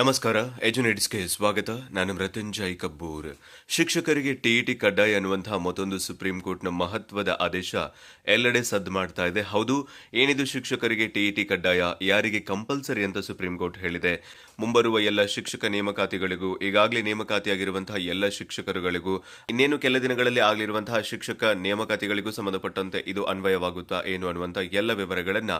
ನಮಸ್ಕಾರ ಎಜುನೆಟ್ಸ್ಗೆ ಸ್ವಾಗತ. ನಾನು ಮೃತ್ಯುಂಜಯ್ ಕಬ್ಬೂರ್. ಶಿಕ್ಷಕರಿಗೆ ಟಿಇಟಿ ಕಡ್ಡಾಯ ಅನ್ನುವಂತಹ ಮತ್ತೊಂದು ಸುಪ್ರೀಂ ಕೋರ್ಟ್ನ ಮಹತ್ವದ ಆದೇಶ ಎಲ್ಲೆಡೆ ಸದ್ದು ಮಾಡ್ತಾ ಇದೆ. ಹೌದು, ಏನಿದು ಶಿಕ್ಷಕರಿಗೆ ಟಿಇಟಿ ಕಡ್ಡಾಯ? ಯಾರಿಗೆ ಕಂಪಲ್ಸರಿ ಅಂತ ಸುಪ್ರೀಂ ಕೋರ್ಟ್ ಹೇಳಿದೆ. ಮುಂಬರುವ ಎಲ್ಲ ಶಿಕ್ಷಕ ನೇಮಕಾತಿಗಳಿಗೂ, ಈಗಾಗಲೇ ನೇಮಕಾತಿಯಾಗಿರುವಂತಹ ಎಲ್ಲ ಶಿಕ್ಷಕರುಗಳಿಗೂ, ಇನ್ನೇನು ಕೆಲ ದಿನಗಳಲ್ಲಿ ಆಗಲಿರುವಂತಹ ಶಿಕ್ಷಕ ನೇಮಕಾತಿಗಳಿಗೂ ಸಂಬಂಧಪಟ್ಟಂತೆ ಇದು ಅನ್ವಯವಾಗುತ್ತಾ ಏನು ಅನ್ನುವಂಥ ಎಲ್ಲ ವಿವರಗಳನ್ನ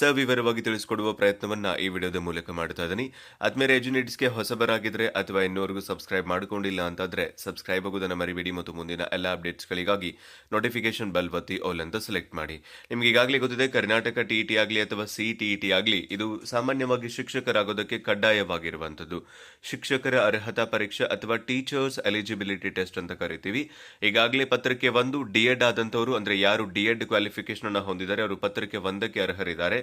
ಸವಿವರವಾಗಿ ತಿಳಿಸಿಕೊಡುವ ಪ್ರಯತ್ನವನ್ನ ಈ ವಿಡಿಯೋದ ಮೂಲಕ ಮಾಡ್ತಾ ಇದ್ದೀನಿ. ಆದ್ಮೇಲೆ ಎಜುನೇಟ್ಸ್ಗೆ ಹೊಸಬರಾಗಿದ್ರೆ ಅಥವಾ ಇನ್ನೂವರೆಗೂ ಸಬ್ಸ್ಕ್ರೈಬ್ ಮಾಡ್ಕೊಂಡಿಲ್ಲ ಅಂತಂದ್ರೆ ಸಬ್ಸ್ಕ್ರೈಬ್ ಆಗೋದನ್ನು ಮರಿಬೇಡಿ ಮತ್ತು ಮುಂದಿನ ಎಲ್ಲ ಅಪ್ಡೇಟ್ಸ್ಗಳಿಗಾಗಿ ನೋಟಿಫಿಕೇಶನ್ ಬೆಲ್ ಒತ್ತಿ ಆಲ್ ಅಂತ ಸೆಲೆಕ್ಟ್ ಮಾಡಿ. ನಿಮ್ಗೆ ಈಗಾಗಲೇ ಗೊತ್ತಿದೆ, ಕರ್ನಾಟಕ ಟಿ ಟಿ ಆಗಲಿ ಅಥವಾ ಸಿ ಟಿ ಟಿ ಆಗಲಿ ಇದು ಸಾಮಾನ್ಯವಾಗಿ ಶಿಕ್ಷಕರಾಗೋದಕ್ಕೆ ಕಡ್ಡಾಯವಾಗಿರುವಂಥದ್ದು. ಶಿಕ್ಷಕರ ಅರ್ಹತಾ ಪರೀಕ್ಷೆ ಅಥವಾ ಟೀಚರ್ಸ್ ಎಲಿಜಿಬಿಲಿಟಿ ಟೆಸ್ಟ್ ಅಂತ ಕರಿತೀವಿ. ಈಗಾಗಲೇ ಪತ್ರಿಕೆ ಒಂದು ಡಿ ಎಡ್ ಆದಂತವರು ಅಂದ್ರೆ ಯಾರು ಡಿ ಎಡ್ ಕ್ವಾಲಿಫಿಕೇಶನ್ ಅನ್ನು ಹೊಂದಿದ್ದಾರೆ, ಅವರು ಪತ್ರಿಕೆ ಒಂದಕ್ಕೆ ಅರ್ಹರಿದ್ದಾರೆ.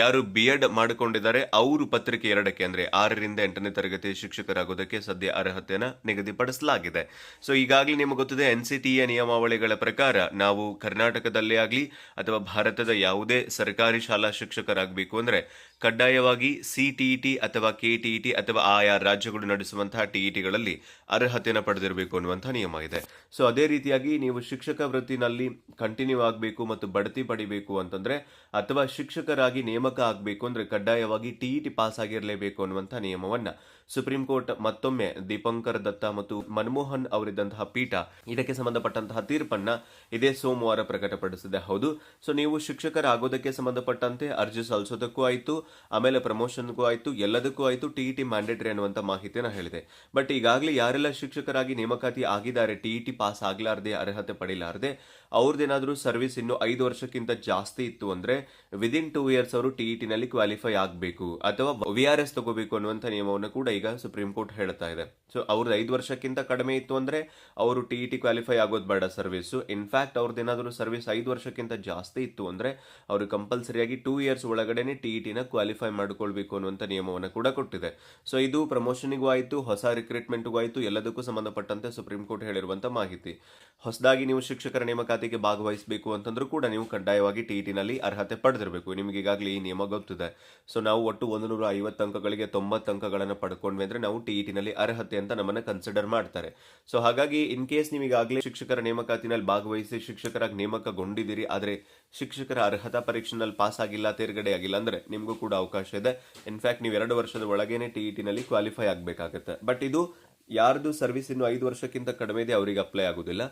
ಯಾರು ಬಿ ಎಡ್ ಮಾಡಿಕೊಂಡಿದ್ದಾರೆ, ಅವರು ಪತ್ರಿಕೆ ಎರಡಕ್ಕೆ, ಅಂದ್ರೆ ಆರರಿಂದ ಎಂಟನೇ ತರಗತಿ ಶಿಕ್ಷಕರಾಗೋದಕ್ಕೆ ಸದ್ಯ ಅರ್ಹತೆಯನ್ನು ನಿಗದಿಪಡಿಸಲಾಗಿದೆ. ಸೊ ಈಗಾಗಲೇ ನಿಮಗೆ ಗೊತ್ತಿದೆ ಎನ್ ನಿಯಮಾವಳಿಗಳ ಪ್ರಕಾರ ನಾವು ಕರ್ನಾಟಕದಲ್ಲೇ ಆಗಲಿ ಅಥವಾ ಭಾರತದ ಯಾವುದೇ ಸರ್ಕಾರಿ ಶಾಲಾ ಶಿಕ್ಷಕರಾಗಬೇಕು ಅಂದ್ರೆ ಕಡ್ಡಾಯವಾಗಿ ಸಿಟಿಇಟಿ ಅಥವಾ ಕೆ ಟಿಇಟಿ ಅಥವಾ ಆಯಾ ರಾಜ್ಯಗಳು ನಡೆಸುವಂತಹ ಟಿಇಟಿಗಳಲ್ಲಿ ಅರ್ಹತೆಯನ್ನು ಪಡೆದಿರಬೇಕು ಅನ್ನುವಂಥ ನಿಯಮ ಇದೆ. ಸೊ ಅದೇ ರೀತಿಯಾಗಿ ನೀವು ಶಿಕ್ಷಕ ವೃತ್ತಿನಲ್ಲಿ ಕಂಟಿನ್ಯೂ ಆಗಬೇಕು ಮತ್ತು ಬಡ್ತಿ ಪಡಿಬೇಕು ಅಂತಂದ್ರೆ ಅಥವಾ ಶಿಕ್ಷಕರಾಗಿ ನೇಮಕ ಆಗಬೇಕು ಅಂದ್ರೆ ಕಡ್ಡಾಯವಾಗಿ ಟಿಇಟಿ ಪಾಸ್ ಆಗಿರಲೇಬೇಕು ಅನ್ನುವಂಥ ನಿಯಮವನ್ನ ಸುಪ್ರೀಂ ಕೋರ್ಟ್ ಮತ್ತೊಮ್ಮೆ ದೀಪಂಕರ್ ದತ್ತ ಮತ್ತು ಮನಮೋಹನ್ ಅವರಿದ್ದಂತಹ ಪೀಠ ಇದಕ್ಕೆ ಸಂಬಂಧಪಟ್ಟಂತಹ ತೀರ್ಪನ್ನ ಇದೇ ಸೋಮವಾರ ಪ್ರಕಟಪಡಿಸಿದೆ. ಹೌದು, ಸೊ ನೀವು ಶಿಕ್ಷಕರಾಗೋದಕ್ಕೆ ಸಂಬಂಧಪಟ್ಟಂತೆ ಅರ್ಜಿ ಸಲ್ಲಿಸೋದಕ್ಕೂ ಆಯಿತು, ಆಮೇಲೆ ಪ್ರಮೋಷನ್ಗೂ ಆಯಿತು, ಎಲ್ಲದಕ್ಕೂ ಆಯಿತು ಟಿಇಟಿ ಮ್ಯಾಂಡೇಟರಿ ಅನ್ನುವಂಥ ಮಾಹಿತಿನ ಹೇಳಿದೆ. ಬಟ್ ಈಗಾಗಲೇ ಯಾರೆಲ್ಲ ಶಿಕ್ಷಕರಾಗಿ ನೇಮಕಾತಿ ಆಗಿದ್ದಾರೆ ಟಿಇಟಿ ಪಾಸ್ ಆಗಲಾರದೆ, ಅರ್ಹತೆ ಪಡೆಯಲಾರದೆ ಅವ್ರದ್ದೇನಾದರೂ ಸರ್ವಿಸ್ ಇನ್ನು ಐದು ವರ್ಷಕ್ಕಿಂತ ಜಾಸ್ತಿ ಇತ್ತು ಅಂದ್ರೆ ವಿದಿನ್ ಟೂ ಇಯರ್ಸ್ ಅವರು ಟಿಇಟಿನಲ್ಲಿ ಕ್ವಾಲಿಫೈ ಆಗಬೇಕು ಅಥವಾ ವಿ ಆರ್ ಎಸ್ ತಗೋಬೇಕು ಅನ್ನುವಂಥ ನಿಯಮವನ್ನು ಕೂಡ ಈಗ ಸುಪ್ರೀಂ ಕೋರ್ಟ್ ಹೇಳ್ತಾ ಇದೆ. ಸೊ ಅವ್ರದ್ದು ಐದು ವರ್ಷಕ್ಕಿಂತ ಕಡಿಮೆ ಇತ್ತು ಅಂದರೆ ಅವರು ಟಿ ಇ ಟಿ ಕ್ವಾಲಿಫೈ ಆಗೋದು ಬೇಡ ಸರ್ವಿಸು ಇನ್ಫ್ಯಾಕ್ಟ್ ಅವ್ರದ್ದೇನಾದ್ರೂ ಸರ್ವಿಸ್ ಐದು ವರ್ಷಕ್ಕಿಂತ ಜಾಸ್ತಿ ಇತ್ತು ಅಂದರೆ ಅವರು ಕಂಪಲ್ಸರಿಯಾಗಿ ಟೂ ಇಯರ್ಸ್ ಒಳಗಡೆನೆ ಟಿನ ಕ್ವಾಲಿಫೈ ಮಾಡ್ಕೊಳ್ಬೇಕು ಅನ್ನುವಂಥ ನಿಯಮವನ್ನು ಕೂಡ ಕೊಟ್ಟಿದೆ. ಸೊ ಇದು ಪ್ರಮೋಷನಿಗೂ ಆಯಿತು, ಹೊಸ ರಿಕ್ರೂಟ್ಮೆಂಟ್ಗೂ ಆಯಿತು, ಎಲ್ಲದಕ್ಕೂ ಸಂಬಂಧಪಟ್ಟಂತೆ ಸುಪ್ರೀಂ ಕೋರ್ಟ್ ಹೇಳಿರುವಂಥ ಮಾಹಿತಿ. ಹೊಸದಾಗಿ ನೀವು ಶಿಕ್ಷಕರ ನೇಮಕಾತಿಗೆ ಭಾಗವಹಿಸಬೇಕು ಅಂತಂದ್ರೂ ಕೂಡ ನೀವು ಕಡ್ಡಾಯವಾಗಿ ಟಿ ಇ ಟಿನಲ್ಲಿ ಅರ್ಹತೆ ಪಡೆದಿರಬೇಕು. ನಿಮಗೆ ಈಗಾಗಲೇ ಈ ನಿಯಮ ಗೊತ್ತಿದೆ. ಸೊ ನಾವು ಒಟ್ಟು ಒಂದು ನೂರ ಐವತ್ತು ಅಂಕಗಳಿಗೆ ತೊಂಬತ್ತು ಅಂಕಗಳನ್ನು ಪಡ್ಕೊಂಡ್ವಿ ಅಂದ್ರೆ ನಾವು ಟಿನಲ್ಲಿ ಅರ್ಹತೆ ಅಂತ ನಮ್ಮನ್ನ ಕನ್ಸಿಡರ್ ಮಾಡ್ತಾರೆ. ಸೊ ಹಾಗಾಗಿ ಇನ್ ಕೇಸ್ ನಿಮಗಾಗಲೇ ಶಿಕ್ಷಕರ ನೇಮಕಾತಿನಲ್ಲಿ ಭಾಗವಹಿಸಿ ಶಿಕ್ಷಕರಾಗಿ ನೇಮಕಗೊಂಡಿದ್ದೀರಿ, ಆದರೆ ಶಿಕ್ಷಕರ ಅರ್ಹತಾ ಪರೀಕ್ಷೆನಲ್ಲಿ ಪಾಸ್ ಆಗಿಲ್ಲ, ತೇರ್ಗಡೆ ಆಗಿಲ್ಲ ಅಂದ್ರೆ ನಿಮಗೂ ಕೂಡ ಅವಕಾಶ ಇದೆ. ಇನ್ಫ್ಯಾಕ್ಟ್ ನೀವು ಎರಡು ವರ್ಷದ ಒಳಗೇನೆ ಟಿ ಇ ಟಿನಲ್ಲಿ ಕ್ವಾಲಿಫೈ ಆಗಬೇಕಾಗುತ್ತೆ. ಬಟ್ ಇದು ಯಾರ್ದು ಸರ್ವಿಸ್ ಇನ್ನು ಐದು ವರ್ಷಕ್ಕಿಂತ ಕಡಿಮೆ ಇದೆ ಅವರಿಗೆ ಅಪ್ಲೈ ಆಗುದಿಲ್ಲ.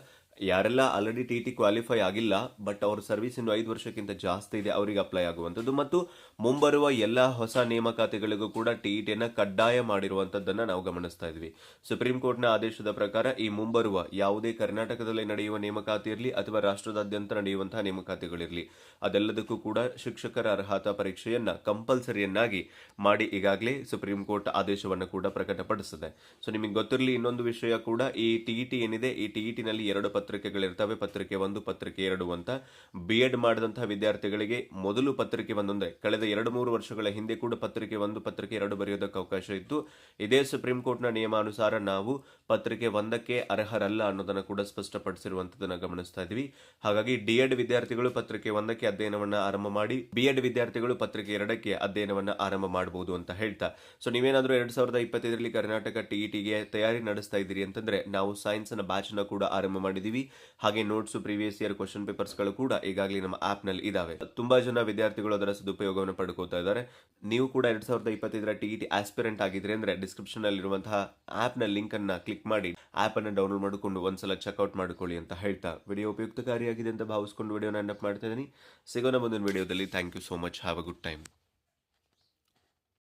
ಯಾರೆಲ್ಲ ಆಲ್ರೆಡಿ ಟಿ ಟಿ ಕ್ವಾಲಿಫೈ ಆಗಿಲ್ಲ ಬಟ್ ಅವ್ರ ಸರ್ವಿಸ್ ಇನ್ನು ಐದು ವರ್ಷಕ್ಕಿಂತ ಜಾಸ್ತಿ ಇದೆ, ಅವರಿಗೆ ಅಪ್ಲೈ ಆಗುವಂಥದ್ದು. ಮತ್ತು ಮುಂಬರುವ ಎಲ್ಲ ಹೊಸ ನೇಮಕಾತಿಗಳಿಗೂ ಕೂಡ ಟಿ ಟಿಯನ್ನು ಕಡ್ಡಾಯ ಮಾಡಿರುವಂಥದ್ದನ್ನು ನಾವು ಗಮನಿಸ್ತಾ ಇದ್ವಿ. ಸುಪ್ರೀಂ ಕೋರ್ಟ್ನ ಆದೇಶದ ಪ್ರಕಾರ ಈ ಮುಂಬರುವ ಯಾವುದೇ ಕರ್ನಾಟಕದಲ್ಲಿ ನಡೆಯುವ ನೇಮಕಾತಿ ಇರಲಿ ಅಥವಾ ರಾಷ್ಟ್ರದಾದ್ಯಂತ ನಡೆಯುವಂತಹ ನೇಮಕಾತಿಗಳಿರಲಿ ಅದೆಲ್ಲದಕ್ಕೂ ಕೂಡ ಶಿಕ್ಷಕರ ಅರ್ಹತಾ ಪರೀಕ್ಷೆಯನ್ನ ಕಂಪಲ್ಸರಿಯನ್ನಾಗಿ ಮಾಡಿ ಈಗಾಗಲೇ ಸುಪ್ರೀಂ ಕೋರ್ಟ್ ಆದೇಶವನ್ನು ಕೂಡ ಪ್ರಕಟಪಡಿಸಿದೆ. ಸೊ ನಿಮಗೆ ಗೊತ್ತಿರಲಿ ಇನ್ನೊಂದು ವಿಷಯ ಕೂಡ ಈ ಟಿ ಏನಿದೆ, ಈ ಟಿ ಇ ಟಿನಲ್ಲಿ ಎರಡು ಪತ್ರಿಕೆಗಳಿರ್ತವೆ, ಪತ್ರಿಕೆ ಒಂದು, ಪತ್ರಿಕೆ ಎರಡು ಅಂತ. ಬಿ ಎಡ್ ಮಾಡಿದಂತಹ ವಿದ್ಯಾರ್ಥಿಗಳಿಗೆ ಮೊದಲು ಪತ್ರಿಕೆ ಒಂದೊಂದೇ ಕಳೆದ ಎರಡು ಮೂರು ವರ್ಷಗಳ ಹಿಂದೆ ಕೂಡ ಪತ್ರಿಕೆ ಒಂದು, ಪತ್ರಿಕೆ ಎರಡು ಬರೆಯೋದಕ್ಕೆ ಅವಕಾಶ ಇತ್ತು. ಇದೇ ಸುಪ್ರೀಂ ಕೋರ್ಟ್ನ ನಿಯಮಾನುಸಾರ ನಾವು ಪತ್ರಿಕೆ ಒಂದಕ್ಕೆ ಅರ್ಹರಲ್ಲ ಅನ್ನೋದನ್ನ ಕೂಡ ಸ್ಪಷ್ಟಪಡಿಸಿರುವಂತದನ್ನ ಗಮನಿಸ್ತಾ ಇದ್ವಿ. ಹಾಗಾಗಿ ಡಿ ಎಡ್ ವಿದ್ಯಾರ್ಥಿಗಳು ಪತ್ರಿಕೆ ಒಂದಕ್ಕೆ ಅಧ್ಯಯನವನ್ನ ಆರಂಭ ಮಾಡಿ ಬಿ ಎಡ್ ವಿದ್ಯಾರ್ಥಿಗಳು ಪತ್ರಿಕೆ ಎರಡಕ್ಕೆ ಅಧ್ಯಯನವನ್ನ ಆರಂಭ ಮಾಡಬಹುದು ಅಂತ ಹೇಳ್ತಾ. ಸೊ ನೀವೇನಾದ್ರೂ ಎರಡು ಸಾವಿರದ ಇಪ್ಪತ್ತೈದರಲ್ಲಿ ಕರ್ನಾಟಕ ಟಿಇಟಿಗೆ ತಯಾರಿ ನಡೆಸ್ತಾ ಇದ್ದೀರಿ ಅಂತಂದ್ರೆ ನಾವು ಸೈನ್ಸ್ ಬ್ಯಾಚ್ನ ಕೂಡ ಆರಂಭ ಮಾಡಿದೀವಿ ಹಾಗೆ ನೋಟ್ಸ್ ಪ್ರೀವಿಯಸ್ ಇಯರ್ ಕ್ವಶನ್ ಪೇಪರ್ಸ್ಗಳು ಕೂಡ ಈಗಾಗಲೇ ನಮ್ಮ ಆಪ್ನಲ್ಲಿ ಇದಾವೆ. ತುಂಬಾ ಜನ ವಿದ್ಯಾರ್ಥಿಗಳು ಅದರ ಸದುಪಯೋಗವನ್ನು ಪಡ್ಕೋತಾ ಇದ್ದಾರೆ. ನೀವು ಕೂಡ ಎರಡ್ ಸಾವಿರದ ಇಪ್ಪತ್ತೈದರ ಟಿಇಟಿ ಆಸ್ಪಿರೆಂಟ್ ಆಗಿದ್ರೆ ಅಂದ್ರೆ ಡಿಸ್ಕ್ರಿಪ್ಷನ್ ಅಲ್ಲಿರುವಂತಹ ಆಪ್ನ ಲಿಂಕ್ ಅನ್ನ ಕ್ಲಿಕ್ ಮಾಡಿ ಆಪ್ ಅನ್ನು ಡೌನ್ಲೋಡ್ ಮಾಡಿಕೊಂಡು ಒಂದ್ಸಲ ಚೆಕ್ಔಟ್ ಮಾಡ್ಕೊಳ್ಳಿ ಅಂತ ಹೇಳ್ತಾ. ವಿಡಿಯೋ ಉಪಯುಕ್ತಕಾರಿಯಾಗಿದೆ ಅಂತ ಭಾವಿಸ್ಕೊಂಡು ವಿಡಿಯೋನ ಅಪ್ ಮಾಡ್ತಾ ಇದ್ದೀನಿ. ಸಿಗೋಣ ಮುಂದಿನ ವಿಡಿಯೋದಲ್ಲಿ thank you so much have a good time